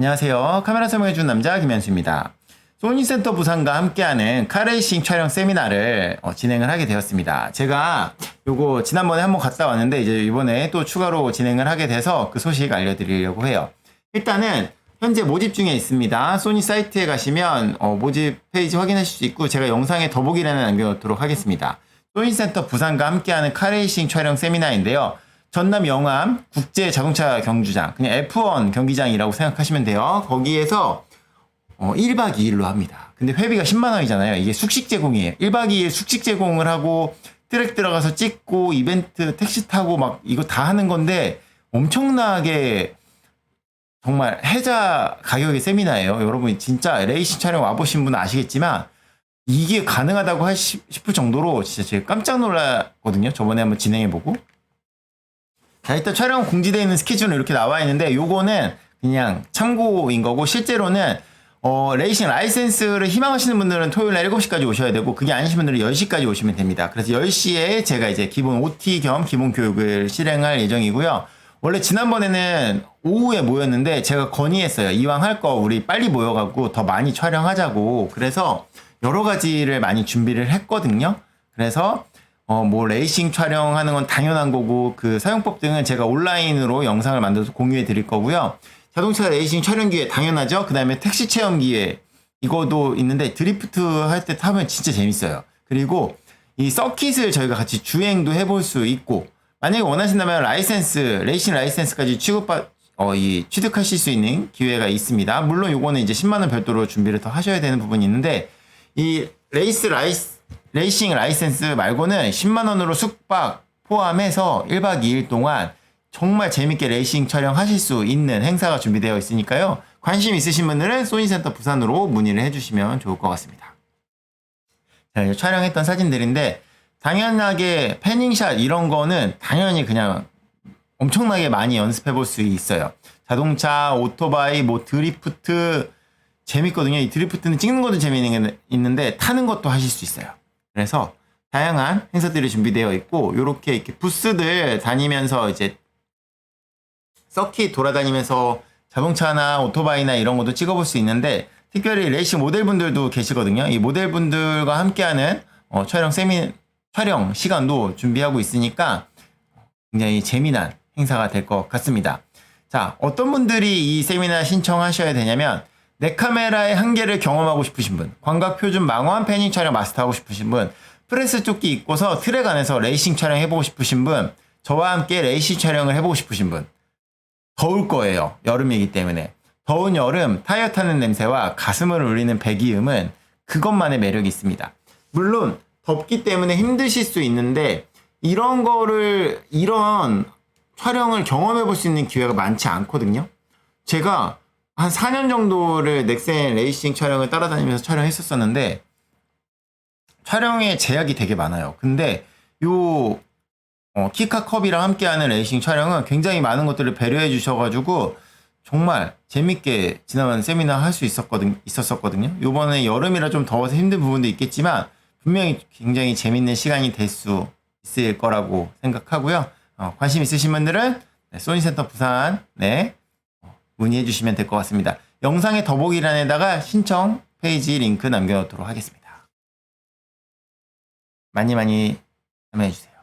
안녕하세요. 카메라 설명해준 남자 김현수입니다. 소니센터 부산과 함께하는 카레이싱 촬영 세미나를 어, 진행을 하게 되었습니다. 제가 요거 지난번에 한번 갔다 왔는데 이제 이번에 또 추가로 진행을 하게 돼서 그 소식 알려드리려고 해요. 일단은 현재 모집 중에 있습니다. 소니 사이트에 가시면 어, 모집 페이지 확인하실 수 있고 제가 영상에 더보기란에 남겨놓도록 하겠습니다. 소니센터 부산과 함께하는 카레이싱 촬영 세미나인데요. 전남 영암 국제 자동차 경주장, 그냥 F1 경기장이라고 생각하시면 돼요. 거기에서 어, 1박 2일로 합니다. 근데 회비가 10만 원이잖아요. 이게 숙식 제공이에요. 1박 2일 숙식 제공을 하고 트랙 들어가서 찍고 이벤트 택시 타고 막 이거 다 하는 건데 엄청나게 정말 해자 가격의 세미나예요. 여러분 진짜 레이싱 촬영 와보신 분은 아시겠지만 이게 가능하다고 할 시- 싶을 정도로 진짜 제가 깜짝 놀랐거든요. 저번에 한번 진행해보고. 자, 일단 촬영 공지되어 있는 스케줄은 이렇게 나와 있는데 요거는 그냥 참고인 거고 실제로는 어, 레이싱 라이센스를 희망하시는 분들은 토요일 날 7시까지 오셔야 되고 그게 아니신 분들은 10시까지 오시면 됩니다. 그래서 10시에 제가 이제 기본 OT 겸 기본 교육을 실행할 예정이고요. 원래 지난번에는 오후에 모였는데 제가 건의했어요. 이왕 할 거 우리 빨리 모여갖고 더 많이 촬영하자고. 그래서 여러 가지를 많이 준비를 했거든요. 그래서 어, 뭐 레이싱 촬영하는 건 당연한 거고 그 사용법 등은 제가 온라인으로 영상을 만들어서 공유해 드릴 거고요. 자동차 레이싱 촬영 기회 당연하죠. 그 다음에 택시 체험 기회 이거도 있는데 드리프트 할 때 타면 진짜 재밌어요. 그리고 이 서킷을 저희가 같이 주행도 해볼 수 있고 만약에 원하신다면 라이센스 레이싱 라이센스까지 취급받 어, 이 취득하실 수 있는 기회가 있습니다. 물론 요거는 이제 10만 원 별도로 준비를 더 하셔야 되는 부분이 있는데 이 레이스 라이스 레이싱 라이센스 말고는 10만 원으로 숙박 포함해서 1박 2일 동안 정말 재밌게 레이싱 촬영하실 수 있는 행사가 준비되어 있으니까요. 관심 있으신 분들은 소니센터 부산으로 문의를 해주시면 좋을 것 같습니다. 자, 촬영했던 사진들인데 당연하게 패닝샷 이런 거는 당연히 그냥 엄청나게 많이 연습해 볼 수 있어요. 자동차, 오토바이, 뭐 드리프트 재밌거든요. 이 드리프트는 찍는 것도 재미있는 게 있는데 타는 것도 하실 수 있어요. 그래서 다양한 행사들이 준비되어 있고 요렇게 이렇게 부스들 다니면서 이제 서킷 돌아다니면서 자동차나 오토바이나 이런 것도 찍어볼 수 있는데 특별히 레이싱 모델분들도 계시거든요. 이 모델분들과 함께하는 어, 촬영 세미 촬영 시간도 준비하고 있으니까 굉장히 재미난 행사가 될 것 같습니다. 자, 어떤 분들이 이 세미나 신청하셔야 되냐면 내 카메라의 한계를 경험하고 싶으신 분, 광각 표준 망원 패닝 촬영 마스터하고 싶으신 분, 프레스 조끼 입고서 트랙 안에서 레이싱 촬영 해보고 싶으신 분, 저와 함께 레이싱 촬영을 해보고 싶으신 분, 더울 거예요. 여름이기 때문에. 더운 여름 타이어 타는 냄새와 가슴을 울리는 배기음은 그것만의 매력이 있습니다. 물론 덥기 때문에 힘드실 수 있는데 이런 거를 이런 촬영을 경험해 볼 수 있는 기회가 많지 않거든요. 제가 한 4년 정도를 넥센 레이싱 촬영을 따라다니면서 촬영했었었는데 촬영에 제약이 되게 많아요. 근데 요 어, 키카컵이랑 함께하는 레이싱 촬영은 굉장히 많은 것들을 배려해 주셔가지고 정말 재밌게 지난 세미나 할 수 있었거든, 있었었거든요. 요번에 여름이라 좀 더워서 힘든 부분도 있겠지만 분명히 굉장히 재밌는 시간이 될 수 있을 거라고 생각하고요. 어, 관심 있으신 분들은 네, 소니센터 부산 네 어, 문의해 주시면 될 것 같습니다. 영상의 더보기란에다가 신청 페이지 링크 남겨놓도록 하겠습니다. 많이 많이 참여해 주세요.